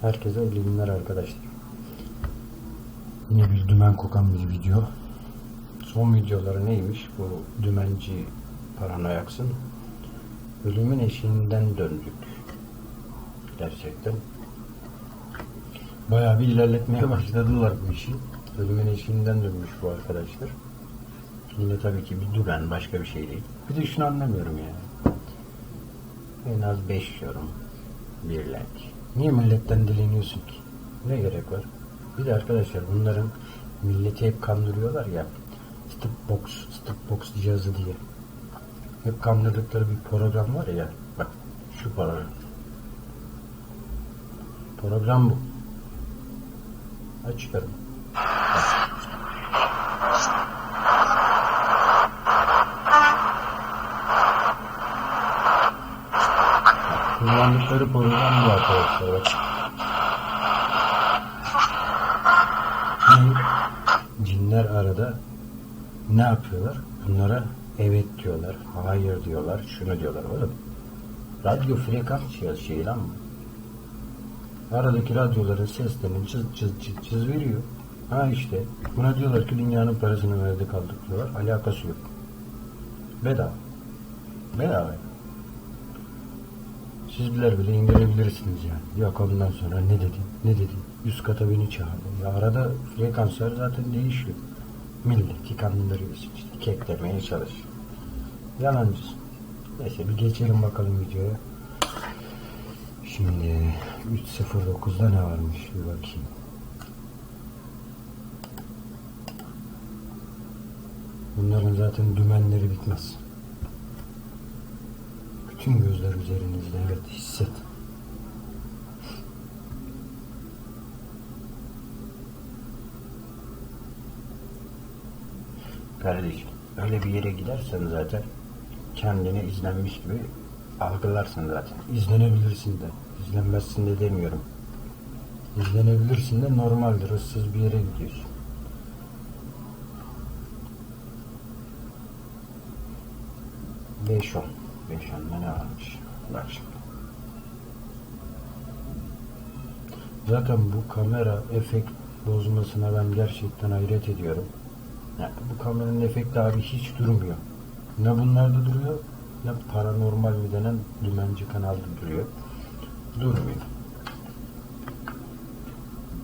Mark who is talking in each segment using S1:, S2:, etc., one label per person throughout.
S1: Herkese iyi günler arkadaşlar. Yine bir dümen kokan bir video. Son videoları neymiş? Bu dümenci paranoyaksın. Ölümün eşiğinden döndük. Gerçekten. Bayağı bir ilerletmeye başladılar bu işi. Ölümün eşiğinden dönmüş bu arkadaşlar. Yine tabii ki bir dümen başka bir şey değil. Bir de şunu anlamıyorum yani. En az 5 yorum. Bir like. Niye milletten dileniyorsun ki? Ne gerek var? Bir de arkadaşlar bunların milleti hep kandırıyorlar ya. Stopbox, Stopbox cihazı diye. Hep kandırdıkları bir program var ya. Bak şu program. Program bu. Aç çıkarım. Kullandıkları arkadaşlar. Bak. Ne? Cinler arada ne yapıyorlar? Bunlara evet diyorlar, hayır diyorlar, şunu diyorlar oğlum. Radyo frekans şey lan bu. Aradaki radyoların seslerini cız cız cız cız veriyor. Ha işte. Buna diyorlar ki dünyanın parasını verdik aldık diyorlar. Alakası yok. Bedava. Bedava. Sizler bile indirebilirsiniz yani. Yok ondan sonra ne dedin, ne dedin. Üst kata beni çağırdın. Ya arada frekanslar zaten değişiyor. Milleti kandırıyorsun işte. Keklemeye çalış. Yalancısın. Neyse bir geçelim bakalım videoya. Şimdi 3.09'da ne varmış bir bakayım. Bunların zaten dümenleri bitmez. Bütün gözler üzerinizde evet hisset. Kardeşim öyle bir yere gidersen zaten kendini izlenmiş gibi algılarsın zaten. İzlenebilirsin de. izlenmezsin de demiyorum. İzlenebilirsin de normaldir. Issız bir yere gidiyorsun. Beş on. Beş onda ne varmış? Bak şimdi. Zaten bu kamera efekt bozmasına ben gerçekten hayret ediyorum. Yani bu kameranın efekti abi hiç durmuyor. Ne bunlarda duruyor ne paranormal mi denen dümenci kanalda duruyor. Durmuyor.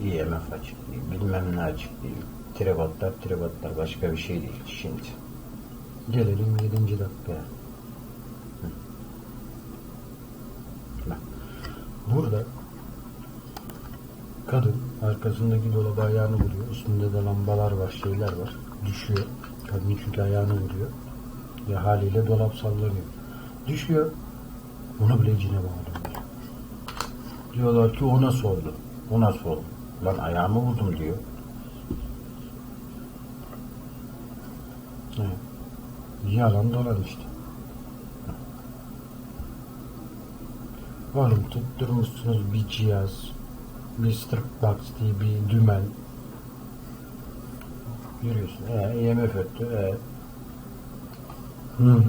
S1: IMF açık değil, bilmem ne açık değil. Trebatlar trebatlar başka bir şey değil şimdi. Gelelim 7. dakikaya. Hı. Bak. Burada kadın arkasındaki dolaba ayağını vuruyor. Üstünde de lambalar var, şeyler var. Düşüyor. Kadın çünkü ayağını vuruyor. Ve haliyle dolap sallanıyor. Düşüyor. Onu bile cine bağlıyorlar. Diyorlar ki o nasıl oldu? O nasıl oldu? Lan ayağımı vurdum diyor. Evet. Yalan dolan işte. Oğlum tutturmuşsunuz bir cihaz, bir strip box diye bir dümen. Yürüyorsun. Ee, IMF öttü. Ee. Hı hı.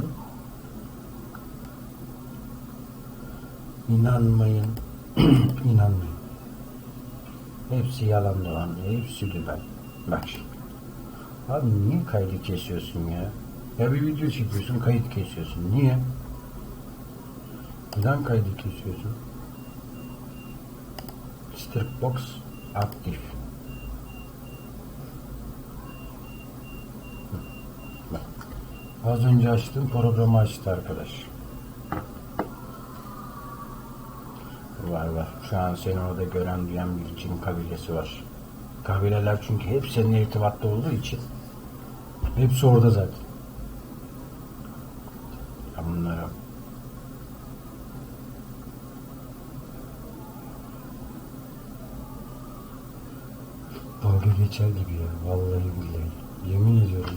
S1: İnanmayın. İnanmayın. Hepsi yalan dolan. Hepsi dümen. Bak şimdi. Abi niye kaydı kesiyorsun ya? Ya bir video çekiyorsun, kayıt kesiyorsun. Niye? Neden kaydı kesiyorsun? Strip box aktif. Az önce açtığım programı açtı arkadaş. Var var. Şu an seni orada gören duyan bir cin kabilesi var. Kabileler çünkü hep seninle irtibatta olduğu için hepsi orada zaten. Ya bunlara dalga geçer gibi ya. Vallahi billahi. Yemin ediyorum.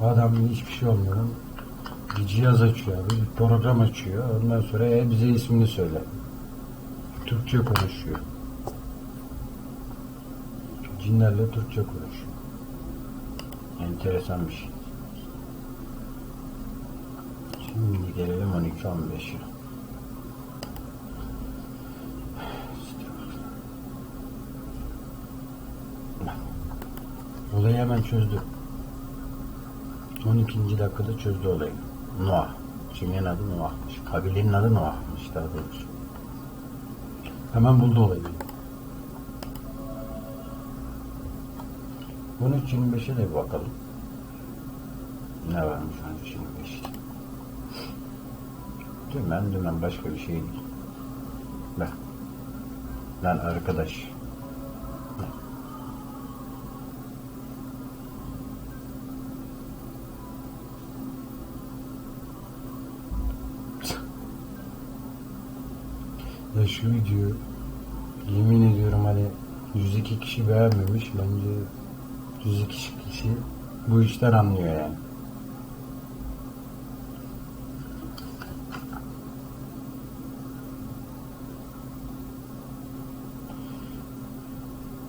S1: Adam hiçbir şey olmuyor. Bir cihaz açıyor abi. Bir program açıyor. Ondan sonra e, bize ismini söyle. Türkçe konuşuyor. Cinlerle Türkçe konuşuyor. Enteresan bir şey. Şimdi gelelim 12-15'e. Olayı hemen çözdü. 12. dakikada çözdü olayı. Noah. Kimin adı Noah'mış. Kabilenin adı Noah'mış daha doğrusu. Hemen buldu olayı. 13.25'e de bir bakalım. Ne varmış 13.25'te? Dümen dümen başka bir şey değil. Bak. Lan arkadaş. Bak. Şu video yemin ediyorum hani 102 kişi beğenmemiş bence 102 kişi bu işten anlıyor yani.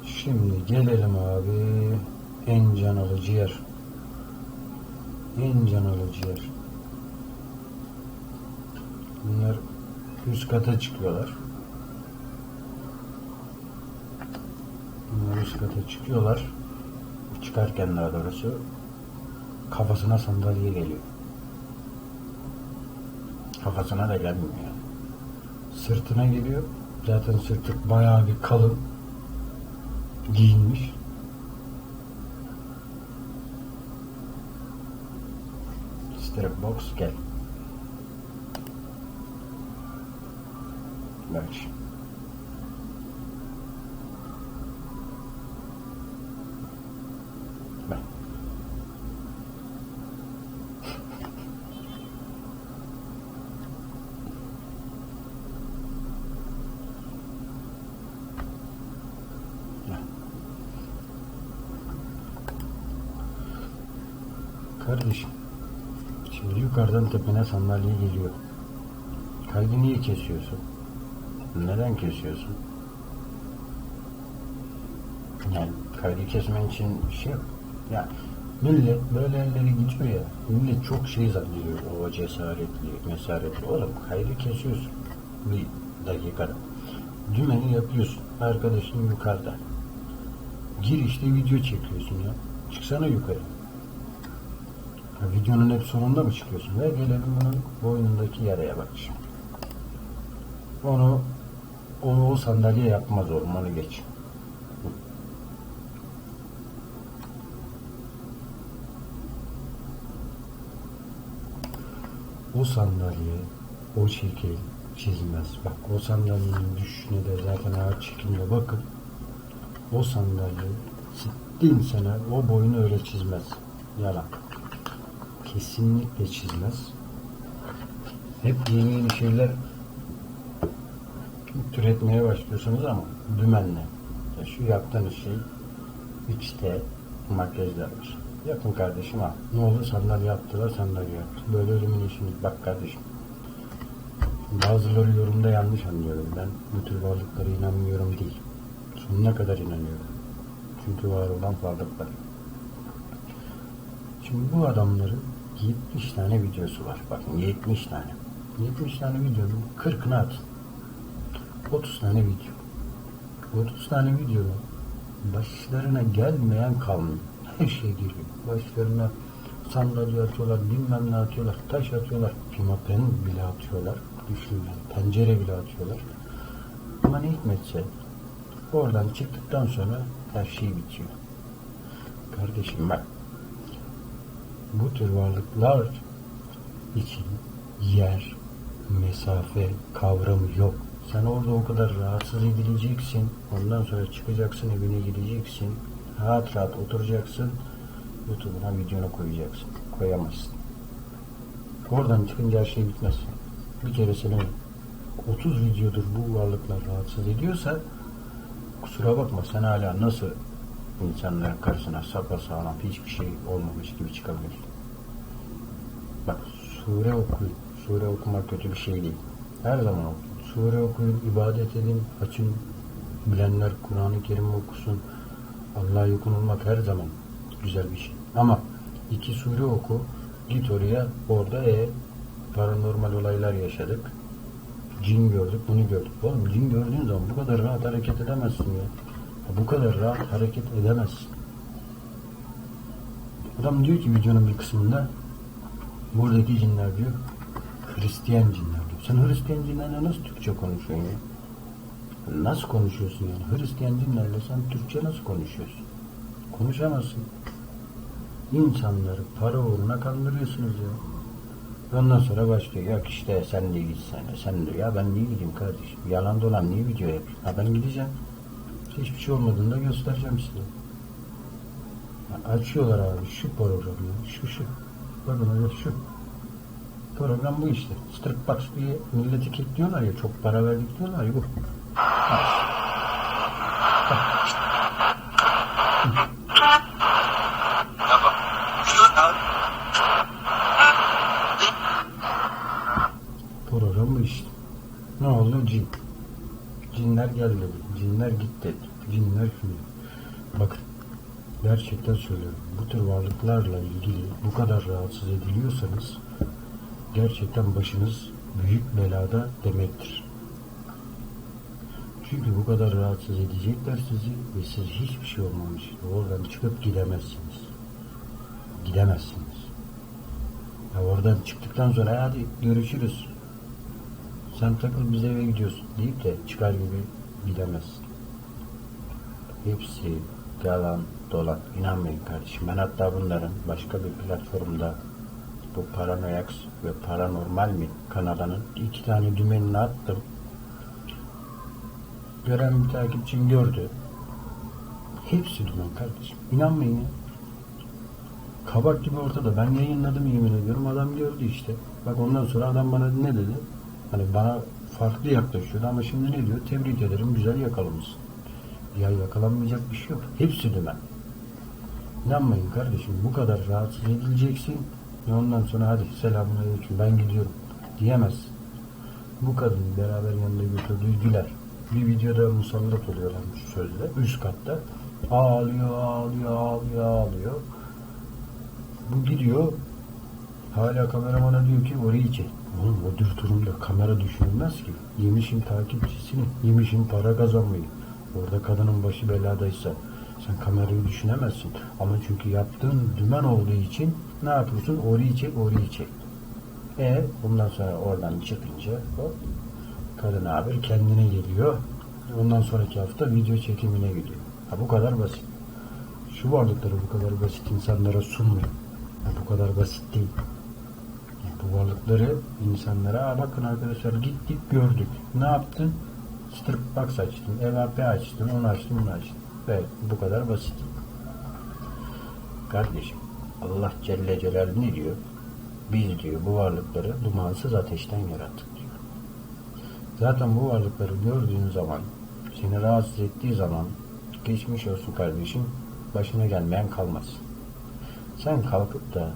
S1: Şimdi gelelim abi en can alıcı yer. En can alıcı yer. Bunlar üst kata çıkıyorlar. Bunlar üst kata çıkıyorlar. Çıkarken daha doğrusu kafasına sandalye geliyor. Kafasına da gelmiyor yani. Sırtına geliyor. Zaten sırtı bayağı bir kalın giyinmiş. Strap box gel. Bak. Kardeşim, şimdi yukarıdan tepene sandalye geliyor. Kaydı niye kesiyorsun? Neden kesiyorsun? Yani kaydı kesmen için şey yok. Ya millet böyle elleri gidiyor ya. Millet çok şey zannediyor. O cesaretli, mesaretli. Oğlum kaydı kesiyorsun. Bir dakikada. Dümeni yapıyorsun. Arkadaşın yukarıda. Gir işte video çekiyorsun ya. Çıksana yukarı. Ya videonun hep sonunda mı çıkıyorsun? Ve gelelim bunun boynundaki yaraya bak şimdi. Onu onu o sandalye yapmaz oğlum onu geç. O sandalye o şekil çizmez. Bak o sandalyenin düşüşüne de zaten ağır çekimle bakın. O sandalye sittin sene o boyunu öyle çizmez. Yalan. Kesinlikle çizmez. Hep yeni yeni şeyler türetmeye başlıyorsunuz ama dümenle. Ya şu yaptığınız şey X'te makyajlar var. Yapın kardeşim ha. Ne olur sandalye yaptılar sandalye yaptı. Böyle ölümün işini bak kardeşim. Bazıları yorumda yanlış anlıyorum. Ben bu tür varlıklara inanmıyorum değil. Sonuna kadar inanıyorum. Çünkü var olan varlıklar. Şimdi bu adamların 70 tane videosu var. Bakın 70 tane. 70 tane videonun 40'ını atın. 30 tane video. 30 tane videoda başlarına gelmeyen kalmıyor. Her şey geliyor. Başlarına sandalye atıyorlar, bilmem ne atıyorlar, taş atıyorlar, pimapen bile atıyorlar. Düşünün pencere bile atıyorlar. Ama ne hikmetse oradan çıktıktan sonra her şey bitiyor. Kardeşim bak bu tür varlıklar için yer, mesafe kavramı yok. Sen orada o kadar rahatsız edileceksin. Ondan sonra çıkacaksın, evine gideceksin. Rahat rahat oturacaksın. YouTube'una videonu koyacaksın. Koyamazsın. Oradan çıkınca her şey bitmez. Bir kere seni 30 videodur bu varlıklar rahatsız ediyorsa kusura bakma sen hala nasıl insanların karşısına sapasağlam hiçbir şey olmamış gibi çıkabilirsin. Bak sure okuyun. Sure okumak kötü bir şey değil. Her zaman okuyun. Sure okuyun, ibadet edin, açın. Bilenler Kur'an-ı Kerim okusun. Allah'a yakın olmak her zaman güzel bir şey. Ama iki sure oku, git oraya, orada e paranormal olaylar yaşadık. Cin gördük, bunu gördük. Oğlum cin gördüğün zaman bu kadar rahat hareket edemezsin ya. Bu kadar rahat hareket edemezsin. Adam diyor ki videonun bir kısmında buradaki cinler diyor Hristiyan cinler. Sen Hristiyan cinlerle nasıl Türkçe konuşuyorsun ya? Nasıl konuşuyorsun yani? Hristiyan cinlerle sen Türkçe nasıl konuşuyorsun? Konuşamazsın. İnsanları para uğruna kandırıyorsunuz ya. Ondan sonra başlıyor. Yok işte sen de gitsene. Sen de ya ben niye gideyim kardeşim? Yalan dolan niye video yapayım? Ha ben gideceğim. Hiçbir şey olmadığında göstereceğim size. Ya açıyorlar abi şu programı. Şu şu. Bakın öyle şu. Program bu işte. Stripbox diye milleti kilitliyorlar ya. Çok para verdik diyorlar ya bu. Program bu işte. Ne oldu? Cin. Cinler geldi. Cinler gitti. Cinler şimdi. Bakın. Gerçekten söylüyorum. Bu tür varlıklarla ilgili bu kadar rahatsız ediliyorsanız gerçekten başınız büyük belada demektir. Çünkü bu kadar rahatsız edecekler sizi ve siz hiçbir şey olmamış. Oradan çıkıp gidemezsiniz. Gidemezsiniz. Ya oradan çıktıktan sonra "E hadi görüşürüz. Sen takıl biz eve gidiyorsun deyip de çıkar gibi gidemezsin. Hepsi yalan dolan. İnanmayın kardeşim. Ben hatta bunların başka bir platformda bu Paranoyax ve Paranormal mi kanalının iki tane dümenini attım. Gören bir takipçim gördü. Hepsi dümen kardeşim. İnanmayın ya. Kabak gibi ortada. Ben yayınladım yemin ediyorum. Adam gördü işte. Bak ondan sonra adam bana ne dedi? Hani bana farklı yaklaşıyordu ama şimdi ne diyor? Tebrik ederim güzel yakalamışsın. Ya yakalanmayacak bir şey yok. Hepsi dümen. İnanmayın kardeşim bu kadar rahatsız edileceksin. Ve ondan sonra hadi selamun aleyküm ben gidiyorum diyemezsin. Bu kadın beraber yanında götürdüğü Güler. Bir videoda musallat oluyorlarmış sözde. Üst katta. Ağlıyor, ağlıyor, ağlıyor, ağlıyor. Bu gidiyor. Hala kameramana diyor ki orayı çek. Oğlum o dürtürümde kamera düşünülmez ki. Yemişim takipçisini, yemişim para kazanmayı. Orada kadının başı beladaysa sen kamerayı düşünemezsin. Ama çünkü yaptığın dümen olduğu için ne yapıyorsun? Orayı çek, orayı çek. E bundan sonra oradan çıkınca hop, kadın haber kendine geliyor. Ondan sonraki hafta video çekimine gidiyor. Ha, bu kadar basit. Şu varlıkları bu kadar basit insanlara sunmuyor. Ha, bu kadar basit değil. Yani bu varlıkları insanlara "Aa, bakın arkadaşlar gittik gördük. Ne yaptın? Strip box açtın, EVP açtın, onu açtın, bunu açtın. Evet, bu kadar basit. Kardeşim, Allah Celle Celal ne diyor? Biz diyor bu varlıkları dumansız ateşten yarattık diyor. Zaten bu varlıkları gördüğün zaman, seni rahatsız ettiği zaman geçmiş olsun kardeşim, başına gelmeyen kalmaz. Sen kalkıp da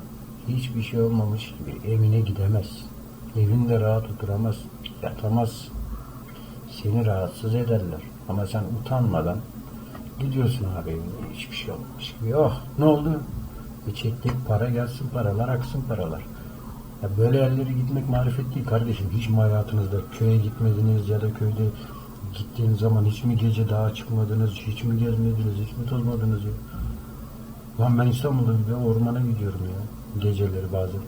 S1: hiçbir şey olmamış gibi evine gidemezsin. Evinde rahat oturamazsın, yatamazsın. Seni rahatsız ederler. Ama sen utanmadan gidiyorsun abi hiçbir şey olmamış gibi. Oh ne oldu? E çektik para gelsin paralar aksın paralar. Ya böyle yerlere gitmek marifet değil kardeşim. Hiç mi hayatınızda köye gitmediniz ya da köyde gittiğiniz zaman hiç mi gece dağa çıkmadınız, hiç mi gezmediniz, hiç mi tozmadınız ya? Lan ben İstanbul'da bir ormana gidiyorum ya. Geceleri bazen.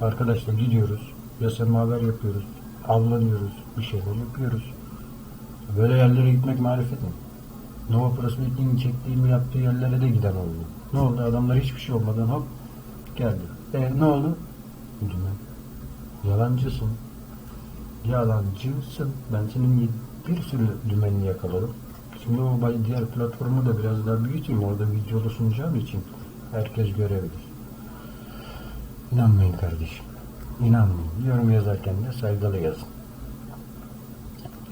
S1: Arkadaşlar gidiyoruz. Ya semaver yapıyoruz. Avlanıyoruz. Bir şeyler yapıyoruz. Böyle yerlere gitmek marifet mi? Nova Prospecting'in çektiğimi yaptığı yerlere de giden oldu. Ne oldu? Adamlar hiçbir şey olmadan hop geldi. E ne oldu? Dümen. Yalancısın. Yalancısın. Ben senin bir sürü dümenini yakaladım. Şimdi o diğer platformu da biraz daha büyüteyim. Orada videolu sunacağım için herkes görebilir. İnanmayın kardeşim. İnanmayın. Yorum yazarken de saygılı yazın.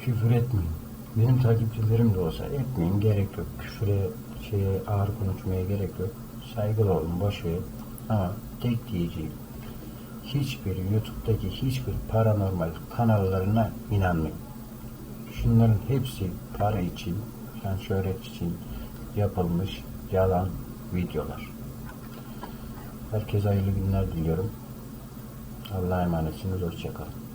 S1: Küfür etmeyin. Benim takipçilerim de olsa etmeyin gerek yok. Küfüre, şeye ağır konuşmaya gerek yok. Saygılı olun, verin. Ama tek diyeceğim. Hiçbir YouTube'daki hiçbir paranormal kanallarına inanmayın. Şunların hepsi para için, yani şöhret için yapılmış yalan videolar. Herkese hayırlı günler diliyorum. Allah'a emanetsiniz. Hoşçakalın.